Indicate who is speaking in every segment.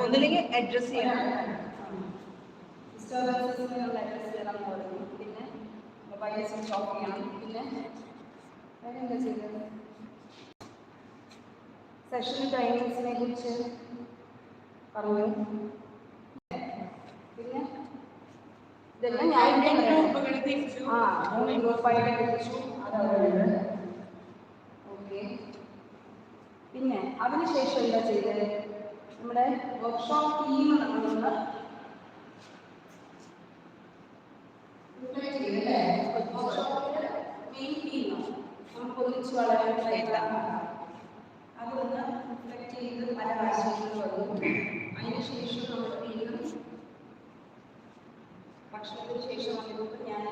Speaker 1: ഒന്നില്ലെങ്കിൽ അഡ്രസ് ചെയ്യണം.
Speaker 2: ഡിസ്റ്റർബൻസസിനുള്ള അഡ്രസ് ചെയ്യണം എന്ന് പറഞ്ഞു പിന്നെ മൊബൈൽ സ്വിച്ച് ഓഫ് ചെയ്യണം. പിന്നെ വേറെ എന്താ ചെയ്തത് സെഷൻ ടൈമിങ്സിനെ കുറിച്ച് പറഞ്ഞു. പിന്നെ ഇതെല്ലാം ഞാൻ
Speaker 3: ഗ്രൂപ്പുകൾ തിരിച്ചു
Speaker 2: ആ മൂന്ന് ഗ്രൂപ്പായിട്ട് തിരിച്ചു അതവിടെ ഓക്കെ പിന്നെ അതിനുശേഷം എന്താ ചെയ്തത് നമ്മുടെ വർക്ക്ഷോപ്പ് ടീം നമുക്ക് ഒന്നിച്ച് വളരാൻ അതൊന്ന് റിഫ്ലക്ട് ചെയ്ത് പല ആശയങ്ങൾ വന്നു. അതിനുശേഷം നമ്മൾ വീണ്ടും ഭക്ഷണത്തിന് ശേഷം വന്നപ്പോൾ ഞാൻ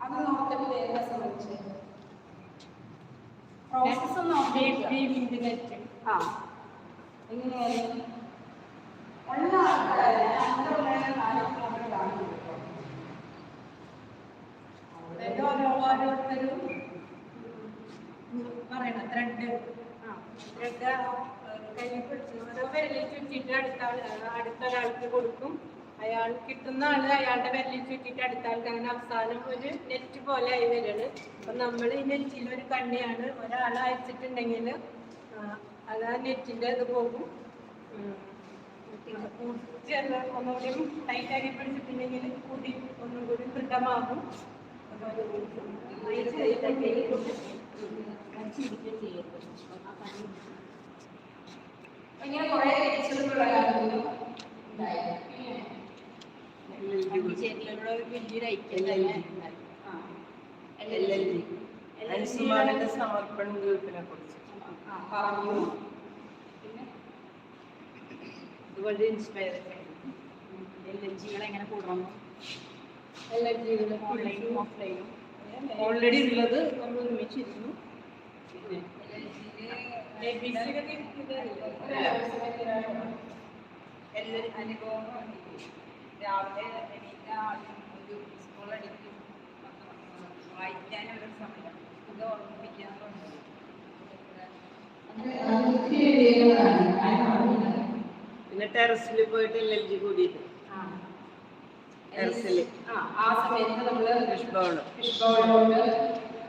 Speaker 2: അത് നോക്കിയിട്ട് എന്താ സംഭവിച്ചത് പ്രോസസ് ഒന്ന്.
Speaker 3: നെറ്റ്
Speaker 2: ആ. എങ്ങനെയായിരുന്നു ഉള്ള ആൾക്കാരെ
Speaker 3: ഓരോരുത്തരും പറയണം ത്രെഡ്
Speaker 2: ആ.
Speaker 3: ത്രെഡ് കയ്യിൽ പിടിച്ച് ഓരോ വിരലിൽ അടുത്ത അടുത്ത ഒരാൾക്ക് കൊടുക്കും. അയാൾ കിട്ടുന്ന ആൾ അയാളുടെ വിരലിൽ ചുറ്റിട്ട് അടുത്ത ആൾക്ക് അങ്ങനെ അവസാനം ഒരു നെറ്റ് പോലെ ആയി വരുന്നത് അപ്പൊ നമ്മൾ ഈ നെറ്റിൽ ഒരു കണ്ണിയാണ്. ഒരാൾ അയച്ചിട്ടുണ്ടെങ്കിൽ അത് ആ നെറ്റിന്റെ ഇത് പോകും. ചെറുത് ഒന്നുകൂടി ടൈറ്റ് ആക്കി പിടിച്ചിട്ടുണ്ടെങ്കിൽ കൂടി ഒന്നും കൂടി ദൃഢമാകും.
Speaker 2: അപ്പൊ ഇങ്ങനെ കുറേ തിരിച്ചറിവുകളായിരുന്നു ഉണ്ടായത്.
Speaker 3: വലിയൊരു ഐക്യം
Speaker 2: ആ.
Speaker 1: എൽ എൽ ജി അൻസുമാരുടെ സമർപ്പണ ഗ്രൂപ്പിനെ കുറിച്ച്.
Speaker 2: പറഞ്ഞു
Speaker 1: ഇതുപോലെ ഇൻസ്പയർ
Speaker 3: എൽ എൻ ജികൾ എങ്ങനെ കൂടണം
Speaker 2: എല്ലാ ജീവിതം
Speaker 3: ഓൺലൈനും ഓഫ്ലൈനും
Speaker 1: ഓൾറെഡി ഉള്ളത് നമ്മൾ ഒരുമിച്ചിരുന്നു. പിന്നെ
Speaker 2: എല്ലാവരും അനുഭവം രാവിലെ എണീറ്റ ആദ്യം ഒരു സ്കൂൾ അടിക്കും. വായിക്കാനുള്ള സമയം. ഇത് ഓർമ്മിപ്പിക്കാൻ
Speaker 1: പിന്നെ ടെറസിൽ പോയിട്ട് ടെറസിൽ
Speaker 2: ആ. ആ സമയത്ത് നമ്മൾ
Speaker 1: ഫിഷ് ബൗൾ
Speaker 2: ഫിഷ്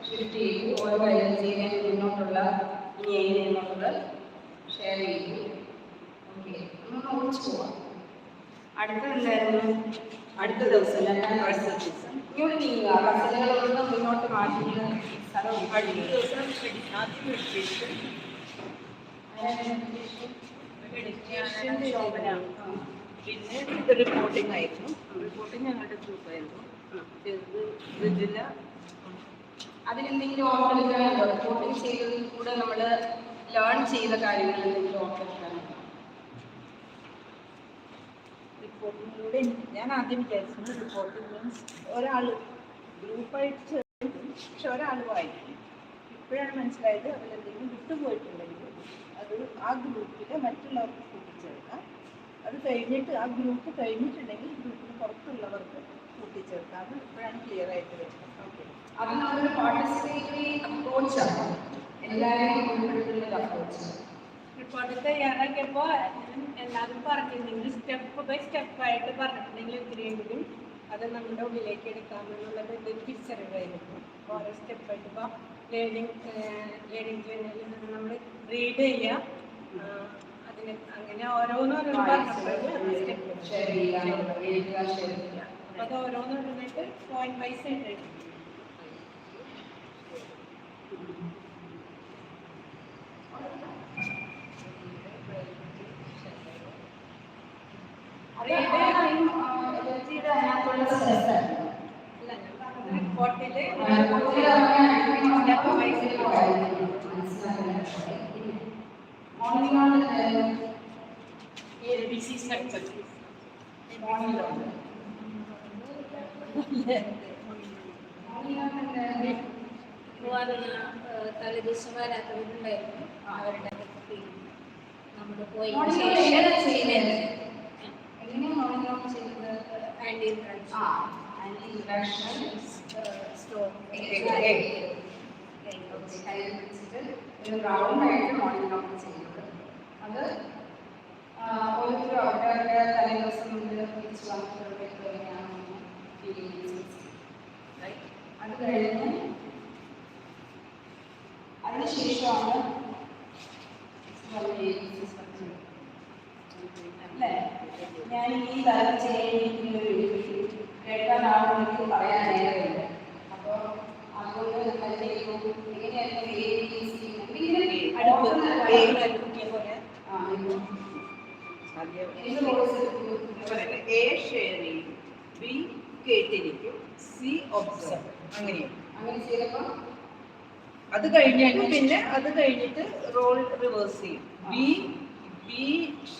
Speaker 2: ഷിഫ്റ്റ് ഓരോ ഇനി ഷെയർ ചെയ്യും. ഓക്കെ നമ്മൾ ഓടിച്ചു പോവാം അടുത്തതെന്തായിരുന്നു
Speaker 1: അടുത്ത ദിവസം അടുത്ത ദിവസം.
Speaker 2: ഇങ്ങോട്ട് നീങ്ങുക. കസലുകളൊന്നും മുന്നോട്ട് മാറ്റുന്ന സ്ഥലം
Speaker 1: അടുത്ത ദിവസം മെഡി- ആദ്യം മെഡിറ്റേഷൻ മെഡിറ്റേഷൻ ശോഭന പിന്നെ ഇത് റിപ്പോർട്ടിംഗ് ആയിരുന്നു. റിപ്പോർട്ടിംഗ് ഞങ്ങളുടെ ഗ്രൂപ്പായിരുന്നു
Speaker 2: അതിനെന്തെങ്കിലും ഓർത്തെടുക്കാനുണ്ടോ റിപ്പോർട്ടിംഗ് ചെയ്തതിൽ കൂടെ നമ്മൾ ലേൺ ചെയ്ത കാര്യങ്ങൾ എന്തെങ്കിലും ഓർത്തെടുക്കാനുണ്ടോ
Speaker 1: റിപ്പോർട്ടിങ്ങിലൂടെ എനിക്ക് ഞാൻ ആദ്യം വിചാരിച്ചത് റിപ്പോർട്ടിംഗ് മീൻസ് ഒരാൾ ഗ്രൂപ്പായിട്ട് ചേർക്കും പക്ഷെ ഒരാൾ വായിക്കും. ഇപ്പോഴാണ് മനസ്സിലായത് വിട്ടു വിട്ടുപോയിട്ടുണ്ടെങ്കിൽ അത് ആ ഗ്രൂപ്പിലെ മറ്റുള്ളവർക്ക് കൂട്ടിച്ചേർക്കാം. അത് കഴിഞ്ഞിട്ട് ആ ഗ്രൂപ്പ് കഴിഞ്ഞിട്ടുണ്ടെങ്കിൽ ഗ്രൂപ്പിന് പുറത്തുള്ളവർക്ക് കൂട്ടിച്ചേർക്കാം അത് ഇപ്പോഴാണ് ക്ലിയർ ആയിട്ട് വരുന്നത് ഓക്കെ
Speaker 2: അത് പാർട്ടിസിപ്പേറ്ററി അപ്രോച്ചാണ് എല്ലാവരെയും ഉൾപ്പെടുത്തുന്ന ഒരു അപ്രോച്ച്
Speaker 3: റിപ്പോർട്ട് തയ്യാറാക്കിയപ്പോൾ എല്ലാവരും പറഞ്ഞിട്ടുണ്ടെങ്കിൽ സ്റ്റെപ്പ് ബൈ സ്റ്റെപ്പ് ആയിട്ട് പറഞ്ഞിട്ടുണ്ടെങ്കിൽ എത്രയെങ്കിലും അത് നമ്മുടെ ഉള്ളിലേക്ക് എടുക്കാമെന്നുള്ളത് ഒരു തിരിച്ചറിവായിരുന്നു. ഓരോ സ്റ്റെപ്പായിട്ട് ഇപ്പോൾ ലേണിംഗ് ലേണിംഗ് ജേർണലിൽ നമ്മൾ റീഡ് ചെയ്യുക. അതിന് അങ്ങനെ ഓരോന്നോരോന്ന് പറഞ്ഞപ്പോൾ സ്റ്റെപ്പ് അപ്പോൾ അത് ഓരോന്നോരോന്നായിട്ട് പോയിന്റ് വൈസ് ആയിട്ട്. എഴുതി.
Speaker 2: എനർജിയുടെ അതിനകത്തുള്ള സ്ട്രെസ്സാണ്
Speaker 3: അല്ല ഞാൻ പറഞ്ഞത് റിപ്പോർട്ടിൽ എ ബി സി സ്ട്രക്ചർ
Speaker 4: പോവാറുള്ള തലേദിവസം വരാത്തവരുണ്ടായിരുന്നു അവരുടെ നമ്മുടെ പോയി ഇൻട്രാക്ഷൻ സ്റ്റോർ
Speaker 2: ഒരു റൗണ്ട് ആയിട്ട് മോർണിംഗ് നമ്മൾ ചെയ്യുന്നത് അത് ഓരോരുത്തരും അവരവരുടെ തലേദിവസം മുതൽ തിരിച്ചു വന്നിട്ടുള്ളവർക്ക് എങ്ങനെയാണെന്ന് ഫീൽ ചെയ്യുന്നത് അത് കഴിഞ്ഞ് അതിനുശേഷമാണ് അല്ലേ ഞാൻ ഈ തരം ചെയ്യുന്ന കേൾക്കാൻ ആളുകൾക്ക് പറയാൻ നേരമില്ല. അപ്പോൾ അതുകൊണ്ട് നമ്മൾ ചെയ്തു എങ്ങനെയായിരുന്നു.
Speaker 1: എ ഷെയർ ചെയ്യും ബി കേട്ടിരിക്കും. സി ഒബ്സർവ് അങ്ങനെയാണ്
Speaker 2: അങ്ങനെ ചെയ്തപ്പോൾ
Speaker 1: അത് കഴിഞ്ഞിട്ട് പിന്നെ അത് കഴിഞ്ഞിട്ട് റോൾ റിവേഴ്സ് ചെയ്യും. ബി ബി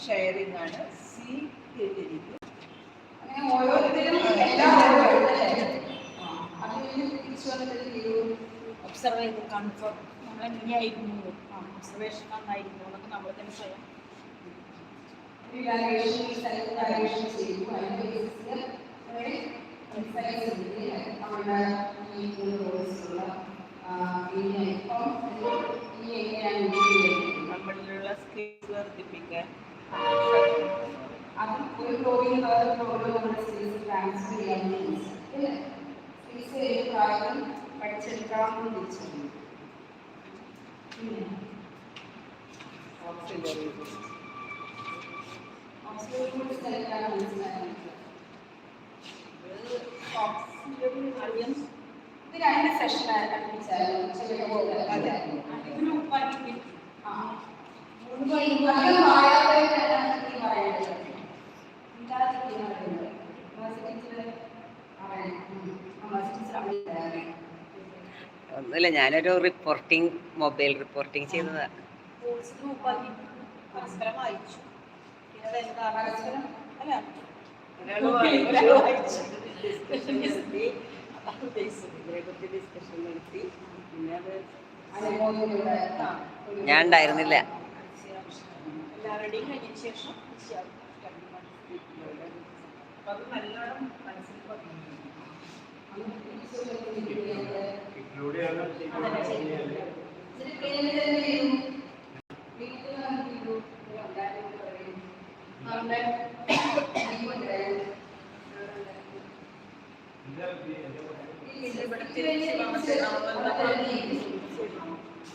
Speaker 1: ഷെയറിംഗ് ആണ്.
Speaker 2: അങ്ങനെ ഓരോരുത്തരും
Speaker 5: ഒബ്സർവ് ചെയ്ത് കൺഫേം നമ്മൾ എങ്ങനെയായിരുന്നു ഒബ്സർവേഷൻ നന്നായിരുന്നു എന്നൊക്കെ നമ്മൾ തന്നെ സ്വയം
Speaker 2: evaluation, self evaluation ചെയ്തു. അതിന്റെ ൽ അവരെ exercise ചെയ്ത് നമ്മുടെ ഈ മൂന്ന് കോഴ്സിലുള്ള ഇപ്പം ഈ എങ്ങനെയാണ്?
Speaker 1: നമ്മളിലുള്ള സ്കിൽസ് വർദ്ധിപ്പിക്കാൻ
Speaker 2: അത് ഒരു പ്രോഗ്രാം വേറെ പ്രോഗ്രാം നമ്മുടെ സ്പേസ് ട്രാൻസ്ഫർ ചെയ്യാൻ അല്ലേ? സ്പേസ് ഏത് പ്രായത്തിൽ പഠിച്ചെടുക്കാമെന്ന് തിരിച്ചറിഞ്ഞു പിന്നെ
Speaker 1: ഓക്സിലറി
Speaker 2: ഓക്സിജൻ കൂടി സ്ഥലത്താണ് മനസ്സിലാക്കുന്നത്
Speaker 1: ഓക്സിലറി ആദ്യം
Speaker 2: ഇത് രണ്ട് സെഷൻ അടുപ്പിച്ചായിരുന്നു ചെറിയ
Speaker 1: അതെ.
Speaker 3: ഗ്രൂപ്പാക്കി
Speaker 2: ആ മൂന്ന് പേരും അധികം പറയാത്തവരാണ് ഈ പറയുന്നത് ഇല്ലാതിരിക്കുന്ന പറയുന്നത് മേഴ്സി ടീച്ചർ പറയണം ആ മേഴ്സി ടീച്ചർ അവിടെ ഉണ്ടായിരുന്നു
Speaker 6: ഒന്നുമില്ല ഞാനൊരു റിപ്പോർട്ടിംഗ് മൊബൈൽ റിപ്പോർട്ടിംഗ് ചെയ്തതാ.
Speaker 5: കോഴ്സ് ഗ്രൂപ്പാക്കി പരസ്പരം വായിച്ചു പിന്നെ അതെന്താ
Speaker 2: പരസ്പരം
Speaker 5: അല്ല
Speaker 1: ഒരാൾ വായിച്ചു ഡിസ്കഷൻ നടത്തി
Speaker 5: അതാണ് ഉദ്ദേശിച്ചത്
Speaker 1: ഇതിനെക്കുറിച്ച് ഡിസ്കഷൻ നടത്തി പിന്നെ അത്
Speaker 2: അനുമോദനയുടെ
Speaker 6: ഞാൻ ഉണ്ടായിരുന്നില്ല
Speaker 5: ശേഷം
Speaker 1: അത് നല്ലോണം മനസ്സിൽ പതിഞ്ഞു.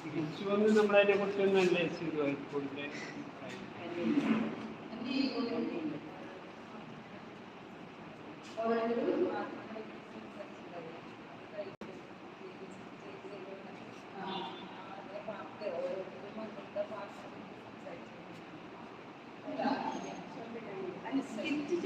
Speaker 7: തിരിച്ചു വന്ന് നമ്മളതിനെ കുറിച്ചൊന്നും അന്വേഷിച്ചു ഹൈസ്കൂളിന്റെ
Speaker 1: സ്കിറ്റ് ചെയ്തില്ലേ
Speaker 5: ഒന്നുകൂടി റിവൈസ് ചെയ്ത് എല്ലാവരും കൂടി
Speaker 1: ആന്റി ഇന്ററാക്ഷൻ
Speaker 5: ഈ അൻപത്
Speaker 1: നമ്മളെ ഓർത്തെഴുതാൻ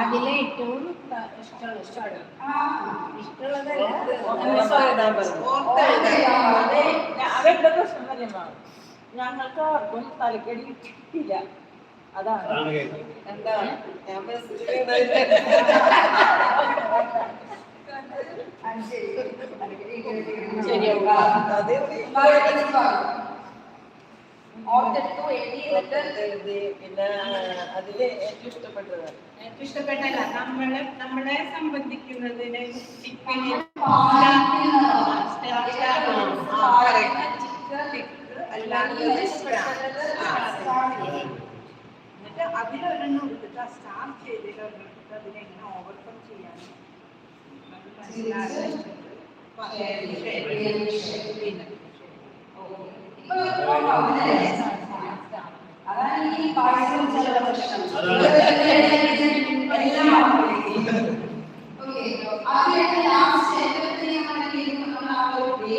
Speaker 5: അതിലെ ഏറ്റവും ഇഷ്ടമുള്ള ഇഷ്ടമാണ്. അതെന്താ പ്രശ്നം തന്നെ ഞങ്ങൾക്ക് ആർക്കും തലക്കടി കിട്ടിയില്ല അതാണ്.
Speaker 1: എന്താ? അതെ.
Speaker 2: ഓർത്തെടുത്തു
Speaker 1: എഴുതി പിന്നെ അതിൽ ഏറ്റവും ഇഷ്ടപ്പെട്ടത്
Speaker 3: ഏറ്റവും ഇഷ്ടപ്പെട്ടല്ല നമ്മളെ നമ്മളെ സംബന്ധിക്കുന്നതിന്
Speaker 1: എന്നിട്ട് അതിലൊരെണ്ണം എടുത്തിട്ട് ആ സ്റ്റാർ ചെയ്തിട്ട് എടുത്തിട്ട് അതിനെ എങ്ങനെ ഓവർകം ചെയ്യാൻ
Speaker 2: അതാണ് ഈ പാഴ്സൽ ചില പ്രശ്നം. ഓക്കെ അതിന്റെ ലാസ്റ്റ് എന്റെ നമ്മൾ ആ ഒരു day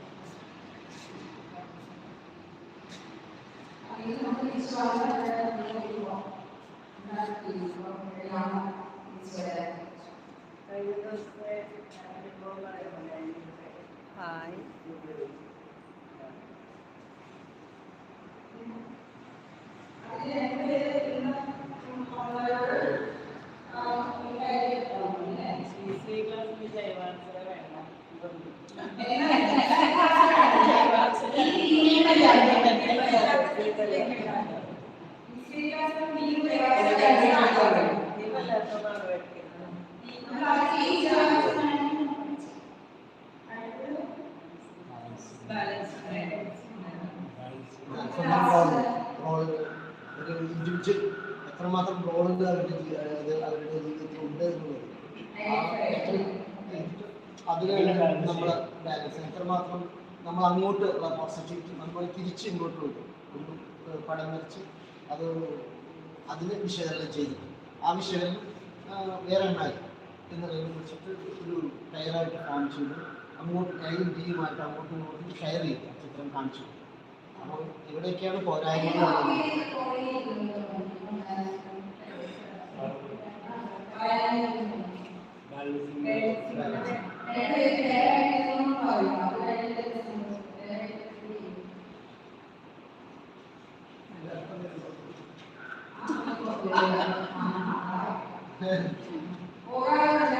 Speaker 8: modelling model
Speaker 1: thank you hi
Speaker 9: എത്രമാത്രം റോളുകൾ അവരുടെ അവരുടെ ജീവിതത്തിൽ ഉണ്ട് എന്നുള്ളത്. അതിനാണ് നമ്മൾ ബാലൻസ് എത്രമാത്രം നമ്മൾ അങ്ങോട്ട് പോസിറ്റിവിറ്റി നമ്മൾ തിരിച്ച് ഇങ്ങോട്ട് ഏഹ് പടം വരച്ച് അത് അതിന് വിശകലനം ചെയ്തു. ആ വിശകലനം വേറെ ഉണ്ടായി എന്നുള്ളതിനെ കുറിച്ചിട്ട് ഒരു ടയറായിട്ട് കാണിച്ചു. അങ്ങോട്ട് എയും ബിയുമായിട്ട് അങ്ങോട്ടും ഇങ്ങോട്ടും ഷെയർ ചെയ്തു. ചിത്രം കാണിച്ചു. അപ്പോൾ ഇവിടെയൊക്കെയാണ് പോരായ്മ ഉള്ളത്.
Speaker 2: ബാലൻസ്